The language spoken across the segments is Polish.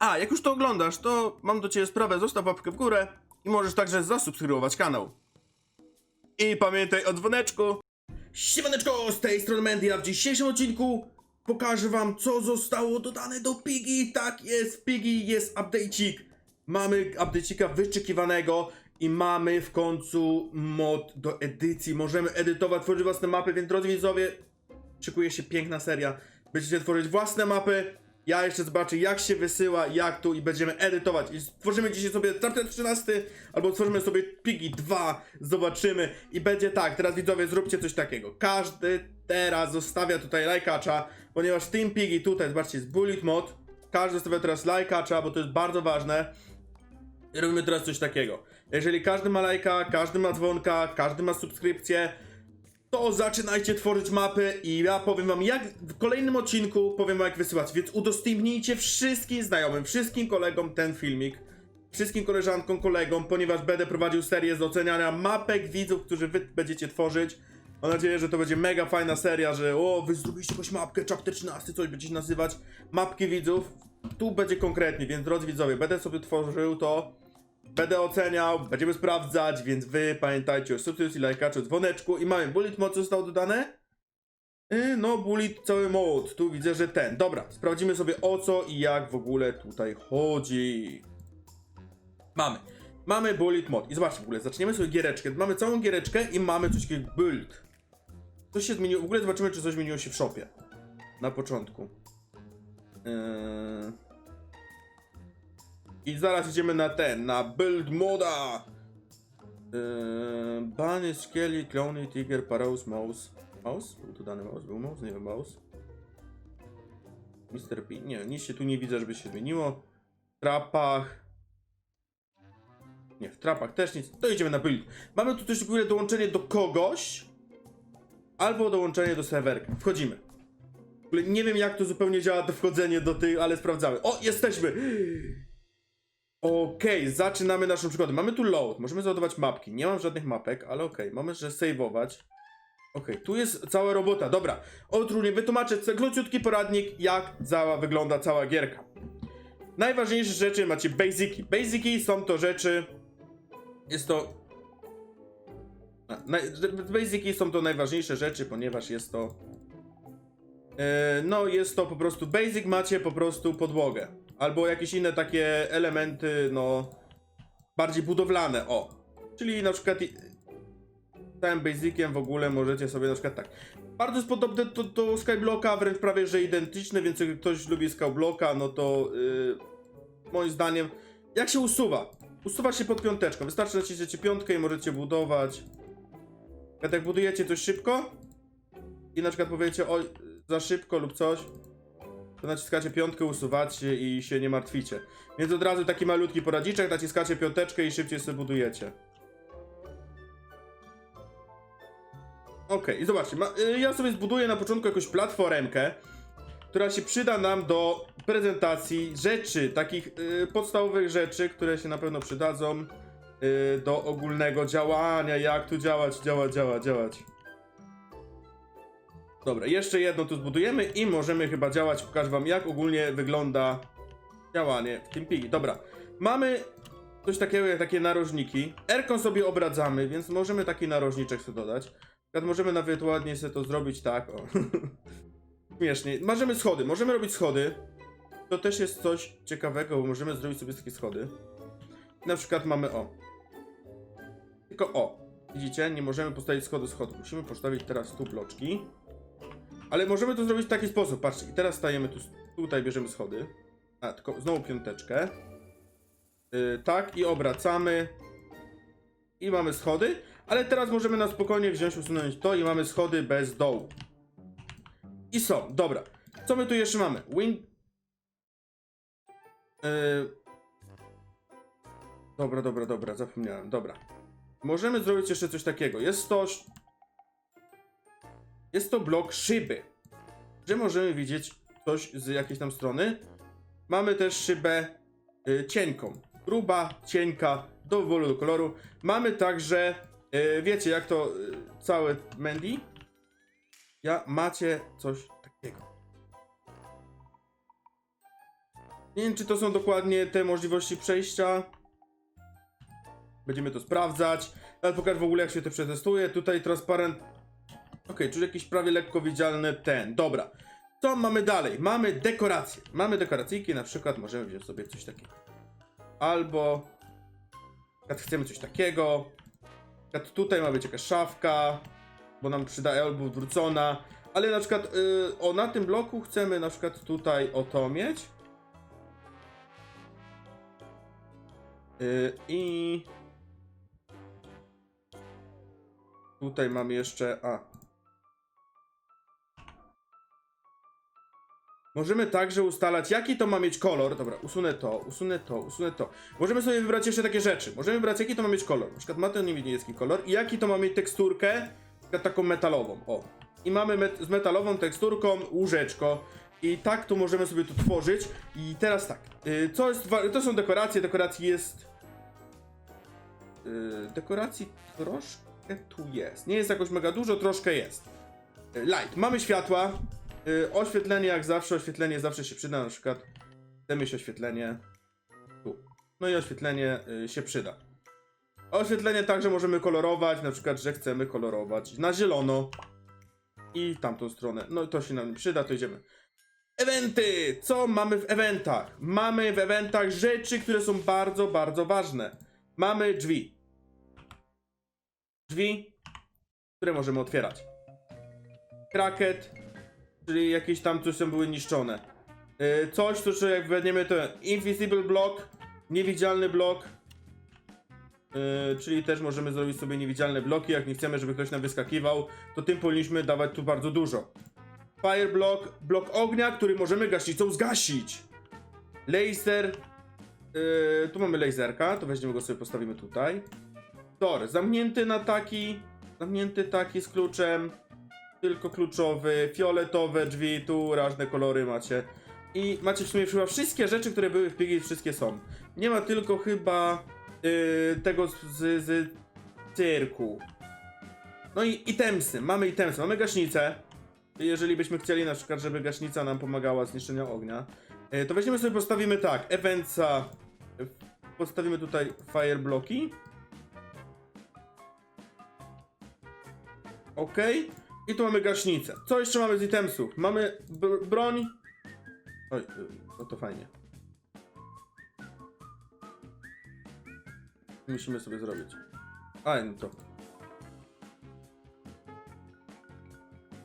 A, jak już to oglądasz, to mam do ciebie sprawę, zostaw łapkę w górę i możesz także zasubskrybować kanał. I pamiętaj o dzwoneczku. Siemaneczko, z tej strony Mandy, a w dzisiejszym odcinku pokażę wam, co zostało dodane do Piggy. Tak jest, Piggy jest update'cik. Mamy update'cika wyczekiwanego i mamy w końcu mod do edycji. Możemy edytować, tworzyć własne mapy, więc drodzy widzowie, szykuje się piękna seria. Będziecie tworzyć własne mapy. Ja jeszcze zobaczę jak się wysyła, jak tu i będziemy edytować. I stworzymy dzisiaj sobie chapter 13 albo stworzymy sobie Piggy 2. Zobaczymy i będzie tak. Teraz widzowie zróbcie coś takiego. Każdy teraz zostawia tutaj lajkacza, ponieważ w Team Piggy tutaj, zobaczcie, jest bullet mod. Każdy zostawia teraz lajkacza, bo to jest bardzo ważne. I robimy teraz coś takiego. Jeżeli każdy ma lajka, każdy ma dzwonka, każdy ma subskrypcję, to zaczynajcie tworzyć mapy i ja powiem wam jak w kolejnym odcinku powiem wam jak wysyłać, więc udostępnijcie wszystkim znajomym, wszystkim kolegom ten filmik, wszystkim koleżankom, kolegom, ponieważ będę prowadził serię z oceniania mapek widzów, którzy wy będziecie tworzyć. Mam nadzieję, że to będzie mega fajna seria, że o, wy zrobiliście jakąś mapkę, chapter 13, coś będziecie nazywać, mapki widzów. Tu będzie konkretnie, więc drodzy widzowie, będę sobie tworzył to, Będę oceniał, będziemy sprawdzać, więc wy pamiętajcie o subskrypcji, lajkaczu, dzwoneczku i mamy bullet mod, co zostało dodane? Yy, no, bullet cały mod, tu widzę, że ten. Dobra, sprawdzimy sobie o co i jak w ogóle tutaj chodzi. Mamy. Mamy bullet mod i zobaczcie w ogóle, zaczniemy sobie giereczkę. Mamy całą giereczkę i mamy coś takiego build. Coś się zmieniło, w ogóle zobaczymy, czy coś zmieniło się w shopie. Na początku. Yy... I zaraz idziemy na ten, na build moda. Yy, Skelly, Clowny, Tiger, Paraus, Mouse. Mouse? Był tu dany mouse? Był mouse? Nie wiem, mouse. Mr. P. Nie, nic się tu nie widzę, żeby się zmieniło. W trapach. Nie, w trapach też nic. To idziemy na build. Mamy tu też w dołączenie do kogoś. Albo dołączenie do serwerka. Wchodzimy. W ogóle nie wiem jak to zupełnie działa to wchodzenie do tych, ale sprawdzamy. O, jesteśmy! Okej, zaczynamy naszą przygodę. Mamy tu load, możemy załadować mapki. Nie mam żadnych mapek, ale okej, mamy, że saveować. Okej, tu jest cała robota. Dobra, odtrudnie wytłumaczę króciutki poradnik, jak cała wygląda cała gierka. Najważniejsze rzeczy macie basiki. Basiki są to rzeczy. Jest to. Basiki są to najważniejsze rzeczy, ponieważ jest to. E, no, jest to po prostu basic, macie po prostu podłogę. Albo jakieś inne takie elementy, no. Bardziej budowlane, o. Czyli na przykład. Całym basiciem w ogóle możecie sobie na przykład tak. Bardzo jest podobne do, do Skyblocka, wręcz prawie że identyczne, więc jak ktoś lubi Skyblocka, no to yy, moim zdaniem. Jak się usuwa? Usuwa się pod piąteczką. Wystarczy nacisnąć piątkę i możecie budować. Jak jak budujecie coś szybko i na przykład powiecie o za szybko lub coś, to naciskacie piątkę, usuwacie i się nie martwicie. Więc od razu taki malutki poradziczek, naciskacie piąteczkę i szybciej sobie budujecie. Okej, i zobaczcie, ma, y, ja sobie zbuduję na początku jakąś platformkę, która się przyda nam do prezentacji rzeczy, takich y, podstawowych rzeczy, które się na pewno przydadzą y, do ogólnego działania, jak tu działać, działać, działać, działać. Dobra, jeszcze jedno tu zbudujemy i możemy chyba działać. Pokażę wam jak ogólnie wygląda działanie w tym pigi. Dobra, mamy coś takiego jak takie narożniki. Erką sobie obradzamy, więc możemy taki narożniczek sobie dodać. Możemy nawet ładnie sobie to zrobić tak, o. Śmiesznie. Możemy schody, możemy robić schody. To też jest coś ciekawego, bo możemy zrobić sobie takie schody. Na przykład mamy o. Tylko o. Widzicie, nie możemy postawić schodu schodu. Musimy postawić teraz tu bloczki. Ale możemy to zrobić w taki sposób. Patrzcie, i teraz stajemy tu, tutaj bierzemy schody. A, tylko znowu piąteczkę. Yy, tak, i obracamy. I mamy schody. Ale teraz możemy na spokojnie wziąć, usunąć to i mamy schody bez dołu. I są, dobra. Co my tu jeszcze mamy? Win... Yy... Dobra, dobra, dobra, zapomniałem, dobra. Możemy zrobić jeszcze coś takiego. Jest to jest to blok szyby, że możemy widzieć coś z jakiejś tam strony. Mamy też szybę y, cienką, gruba, cienka, do wyboru do koloru. Mamy także, y, wiecie jak to y, całe Mandy? Ja macie coś takiego. Nie wiem, czy to są dokładnie te możliwości przejścia. Będziemy to sprawdzać. Ale pokażę w ogóle, jak się to przetestuje. Tutaj transparent. Okej, czyli jakiś prawie lekko widzialny ten. Dobra. Co mamy dalej? Mamy dekoracje. Mamy dekoracyjki, na przykład możemy wziąć sobie coś takiego. Albo. Chcemy coś takiego. Tutaj ma być jakaś szafka, bo nam przyda albo odwrócona. Ale na przykład, y, o na tym bloku chcemy na przykład tutaj o to mieć. Y, I tutaj mam jeszcze. A. Możemy także ustalać, jaki to ma mieć kolor. Dobra, usunę to, usunę to, usunę to. Możemy sobie wybrać jeszcze takie rzeczy. Możemy wybrać, jaki to ma mieć kolor. Na przykład ma ten niebieski kolor i jaki to ma mieć teksturkę, taką metalową. O. I mamy met z metalową teksturką łóżeczko. I tak to możemy sobie tu tworzyć. I teraz tak. y, co jest. To są dekoracje. Dekoracji jest. y, dekoracji troszkę tu jest. Nie jest jakoś mega dużo, troszkę jest. Y, Light. Mamy światła. Y, oświetlenie jak zawsze, oświetlenie zawsze się przyda, na przykład chcemy mieć oświetlenie tu. No i oświetlenie y, się przyda. Oświetlenie także możemy kolorować, na przykład, że chcemy kolorować na zielono i tamtą stronę. No to się nam przyda, to idziemy. Eventy! Co mamy w eventach? Mamy w eventach rzeczy, które są bardzo, bardzo ważne. Mamy drzwi. Drzwi, które możemy otwierać. Kraket, czyli jakieś tam coś tam były niszczone. Yy, coś, że jak weźmiemy to invisible block, niewidzialny blok, yy, czyli też możemy zrobić sobie niewidzialne bloki, jak nie chcemy, żeby ktoś nam wyskakiwał, to tym powinniśmy dawać tu bardzo dużo. Fire block, blok ognia, który możemy gaśnicą zgasić. Laser, yy, tu mamy laserka, to weźmiemy go sobie, postawimy tutaj. Tor, zamknięty na taki, zamknięty taki z kluczem, tylko kluczowy, fioletowe drzwi, tu różne kolory macie. I macie w sumie chyba wszystkie rzeczy, które były w Piggy, wszystkie są. Nie ma tylko chyba yy, tego z, z, z cyrku. No i itemsy, mamy itemsy, mamy gaśnicę. Jeżeli byśmy chcieli na przykład, żeby gaśnica nam pomagała z niszczenia ognia, yy, to weźmiemy sobie, postawimy tak, Eventsa, yy, postawimy tutaj fire bloki. Okej. I tu mamy gaśnicę. Co jeszcze mamy z itemsów? Mamy br- broń. Oj, no to fajnie. Musimy sobie zrobić. A, no to.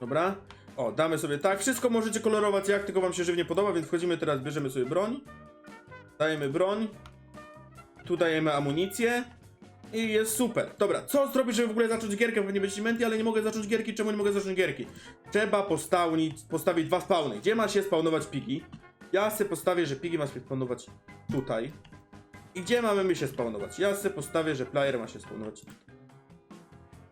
Dobra. O, damy sobie tak. Wszystko możecie kolorować jak tylko wam się żywnie podoba, więc wchodzimy teraz, bierzemy sobie broń. Dajemy broń. Tu dajemy amunicję. I jest super. Dobra, co zrobić, żeby w ogóle zacząć gierkę? Pewnie będziecie menti, ale nie mogę zacząć gierki. Czemu nie mogę zacząć gierki? Trzeba postawić, postawić dwa spawny. Gdzie ma się spawnować pigi? Ja sobie postawię, że pigi ma się spawnować tutaj. I gdzie mamy my się spawnować? Ja sobie postawię, że player ma się spawnować tutaj.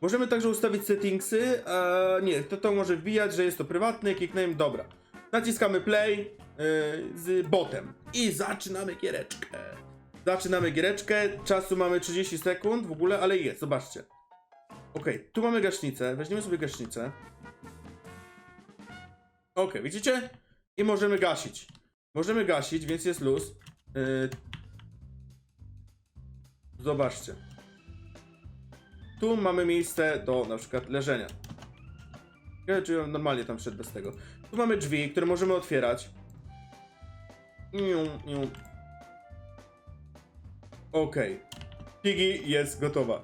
Możemy także ustawić settingsy. Eee, nie, to to może wbijać, że jest to prywatny, kliknąłem, dobra. Naciskamy play yy, z botem. I zaczynamy giereczkę. Zaczynamy giereczkę. Czasu mamy 30 sekund w ogóle, ale jest, zobaczcie. Okej, tu mamy gaśnicę. Weźmiemy sobie gaśnicę. Okej, widzicie? I możemy gasić. Możemy gasić, więc jest luz. Yy... Zobaczcie. Tu mamy miejsce do na przykład leżenia. Ja czy normalnie tam wszedł bez tego. Tu mamy drzwi, które możemy otwierać. Niu, niu. Okej. Piggy jest gotowa.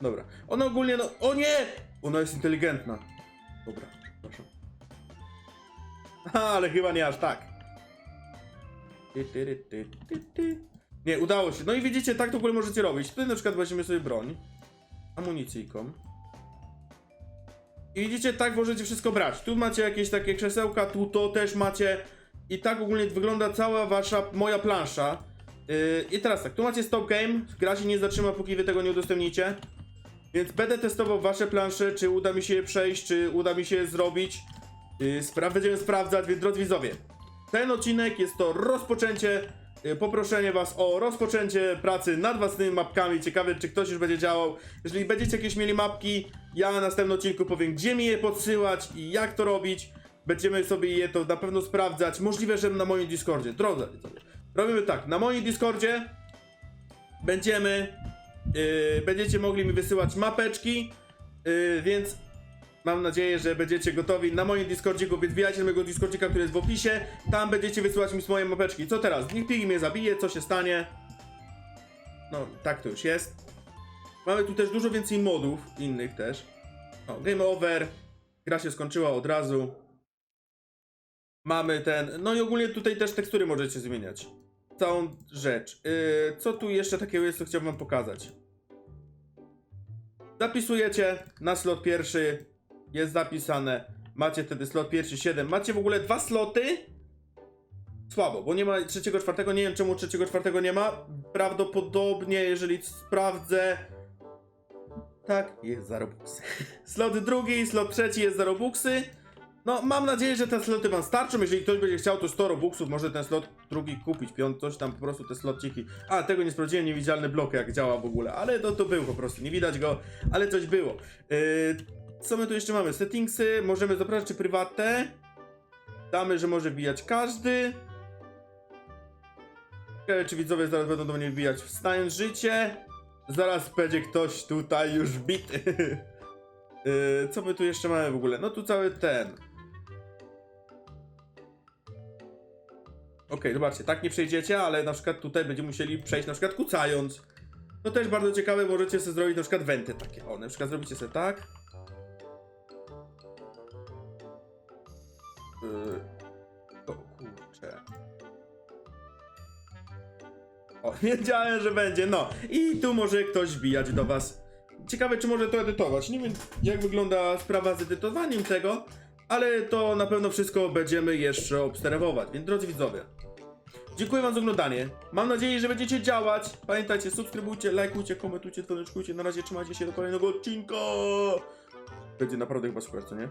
Dobra. Ona ogólnie no... O nie! Ona jest inteligentna. Dobra, proszę. Ale chyba nie aż tak. Ty, ty, ty, ty, ty. Nie, udało się. No i widzicie, tak to w ogóle możecie robić. Tutaj na przykład weźmiemy sobie broń. Amunicyjką. I widzicie, tak możecie wszystko brać. Tu macie jakieś takie krzesełka, tu to też macie. I tak ogólnie wygląda cała wasza, moja plansza. Yy, I teraz tak, tu macie stop game. Gra się nie zatrzyma, póki wy tego nie udostępnicie. Więc będę testował wasze plansze, czy uda mi się je przejść, czy uda mi się je zrobić. Yy, spra będziemy sprawdzać, więc drodzy widzowie. Ten odcinek jest to rozpoczęcie. Yy, poproszenie was o rozpoczęcie pracy nad własnymi mapkami. Ciekawe, czy ktoś już będzie działał. Jeżeli będziecie jakieś mieli mapki, ja na następnym odcinku powiem, gdzie mi je podsyłać i jak to robić. Będziemy sobie je to na pewno sprawdzać. Możliwe, że na moim Discordzie. Drodzy widzowie. Robimy tak, na moim Discordzie będziemy, yy, będziecie mogli mi wysyłać mapeczki, yy, więc mam nadzieję, że będziecie gotowi na moim Discordziku, więc wbijajcie na mojego Discordzika, który jest w opisie, tam będziecie wysyłać mi swoje mapeczki. Co teraz? Niech Piggy mnie zabije, co się stanie? No, tak to już jest. Mamy tu też dużo więcej modów, innych też. O, game over, gra się skończyła od razu. Mamy ten, no i ogólnie tutaj też tekstury możecie zmieniać. Całą rzecz. Yy, co tu jeszcze takiego jest, co chciałbym wam pokazać? Zapisujecie na slot pierwszy, jest zapisane. Macie wtedy slot pierwszy 7. Macie w ogóle dwa sloty. Słabo, bo nie ma trzeciego, czwartego. Nie wiem czemu trzeciego, czwartego nie ma. Prawdopodobnie, jeżeli sprawdzę. Tak, jest za Robuxy. Slot drugi, slot trzeci jest za Robuxy. No, mam nadzieję, że te sloty wam starczą. Jeżeli ktoś będzie chciał, to 100 Robuxów, może ten slot drugi kupić. Piąt, coś tam po prostu te slotciki. A, tego nie sprawdziłem, niewidzialny blok, jak działa w ogóle. Ale to, to był po prostu, nie widać go, ale coś było. Yy, co my tu jeszcze mamy? Settingsy, możemy zapraszać czy prywatne. Damy, że może wbijać każdy. Ciekawe, czy widzowie zaraz będą do mnie wbijać wstając życie. Zaraz będzie ktoś tutaj już bity. Yy, co my tu jeszcze mamy w ogóle? No tu cały ten. Okej, zobaczcie, tak nie przejdziecie, ale na przykład tutaj będziemy musieli przejść na przykład kucając. To też bardzo ciekawe, możecie sobie zrobić na przykład wenty takie. O, na przykład zrobicie sobie tak. Yy, o kurczę. O, wiedziałem, że będzie, no. I tu może ktoś wbijać do was. Ciekawe, czy może to edytować. Nie wiem, jak wygląda sprawa z edytowaniem tego, ale to na pewno wszystko będziemy jeszcze obserwować. Więc drodzy widzowie, dziękuję wam za oglądanie. Mam nadzieję, że będziecie działać. Pamiętajcie, subskrybujcie, lajkujcie, komentujcie, dzwoneczkujcie. Na razie trzymajcie się do kolejnego odcinka. Będzie naprawdę chyba super, co nie?